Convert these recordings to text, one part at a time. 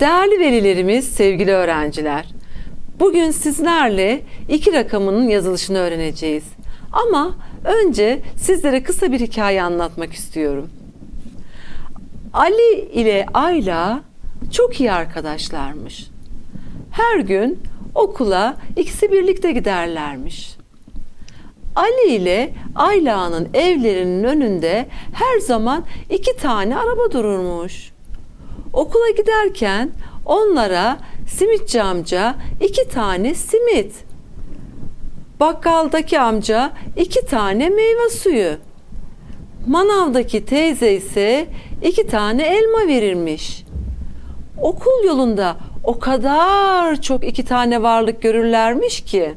Değerli velilerimiz, sevgili öğrenciler. Bugün sizlerle iki rakamının yazılışını öğreneceğiz. Ama önce sizlere kısa bir hikaye anlatmak istiyorum. Ali ile Ayla çok iyi arkadaşlarmış. Her gün okula ikisi birlikte giderlermiş. Ali ile Ayla'nın evlerinin önünde her zaman iki tane araba dururmuş. Okula giderken onlara simitçi amca iki tane simit, bakkaldaki amca iki tane meyve suyu, manavdaki teyze ise iki tane elma verirmiş. Okul yolunda o kadar çok iki tane varlık görürlermiş ki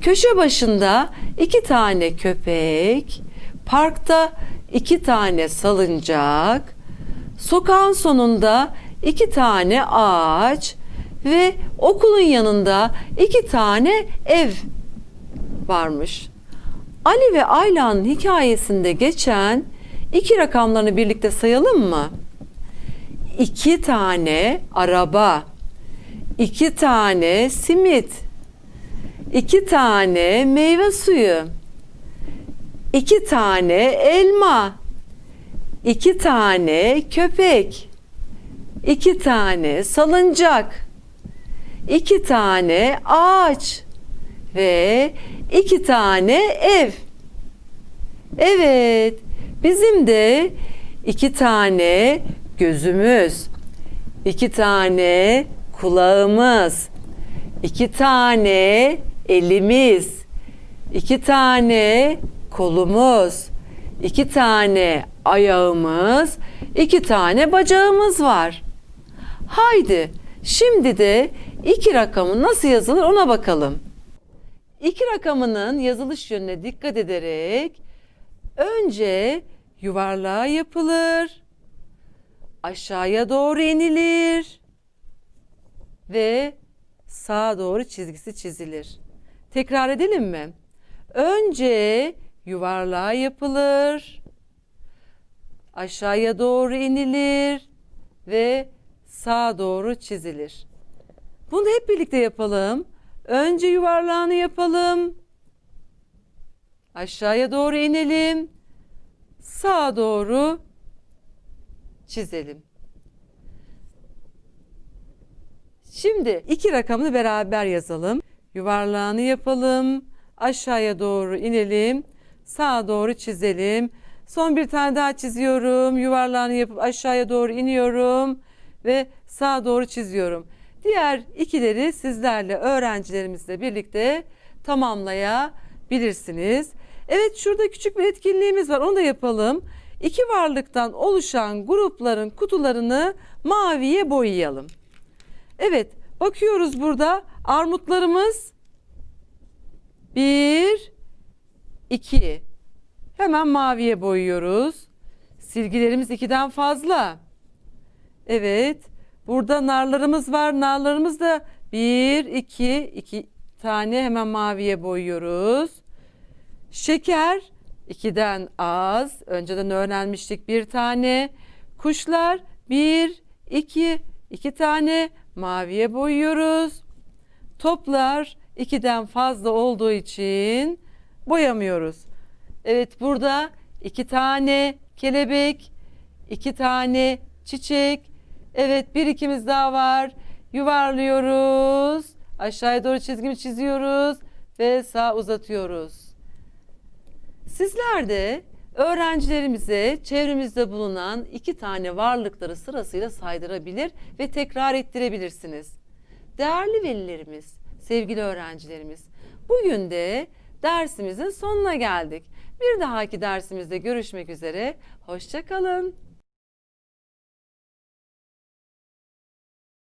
köşe başında iki tane köpek, parkta iki tane salıncak, sokağın sonunda iki tane ağaç ve okulun yanında iki tane ev varmış. Ali ve Ayla'nın hikayesinde geçen iki rakamlarını birlikte sayalım mı? İki tane araba, iki tane simit, iki tane meyve suyu, iki tane elma, iki tane köpek, iki tane salıncak, iki tane ağaç. Ve iki tane ev. Evet, bizim de iki tane gözümüz, iki tane kulağımız, iki tane elimiz, iki tane kolumuz, iki tane ayağımız, iki tane bacağımız var. Haydi şimdi de iki rakamı nasıl yazılır ona bakalım. İki rakamının yazılış yönüne dikkat ederek önce yuvarlağa yapılır, aşağıya doğru inilir ve sağa doğru çizgisi çizilir. Tekrar edelim mi? Önce yuvarlağa yapılır, aşağıya doğru inilir ve sağa doğru çizilir. Bunu hep birlikte yapalım. Önce yuvarlağını yapalım. Aşağıya doğru inelim. Sağa doğru çizelim. Şimdi iki rakamını beraber yazalım. Yuvarlağını yapalım. Aşağıya doğru inelim. Sağa doğru çizelim. Son bir tane daha çiziyorum. Yuvarlağını yapıp aşağıya doğru iniyorum ve sağa doğru çiziyorum. Diğer ikileri sizlerle öğrencilerimizle birlikte tamamlayabilirsiniz. Evet şurada küçük bir etkinliğimiz var. Onu da yapalım. İki varlıktan oluşan grupların kutularını maviye boyayalım. Evet, bakıyoruz burada armutlarımız bir, iki. Hemen maviye boyuyoruz. Silgilerimiz ikiden fazla. Evet, burada narlarımız var. Narlarımız da bir, iki, iki tane hemen maviye boyuyoruz. Şeker ikiden az. Önceden öğrenmiştik bir tane. Kuşlar bir, iki, iki tane maviye boyuyoruz. Toplar ikiden fazla olduğu için boyamıyoruz. Evet burada iki tane kelebek, iki tane çiçek. Evet bir ikimiz daha var. Yuvarlıyoruz. Aşağıya doğru çizgimi çiziyoruz ve sağ uzatıyoruz. Sizler de öğrencilerimize çevremizde bulunan iki tane varlıkları sırasıyla saydırabilir ve tekrar ettirebilirsiniz. Değerli velilerimiz, sevgili öğrencilerimiz, bugün de dersimizin sonuna geldik. Bir dahaki dersimizde görüşmek üzere, hoşçakalın.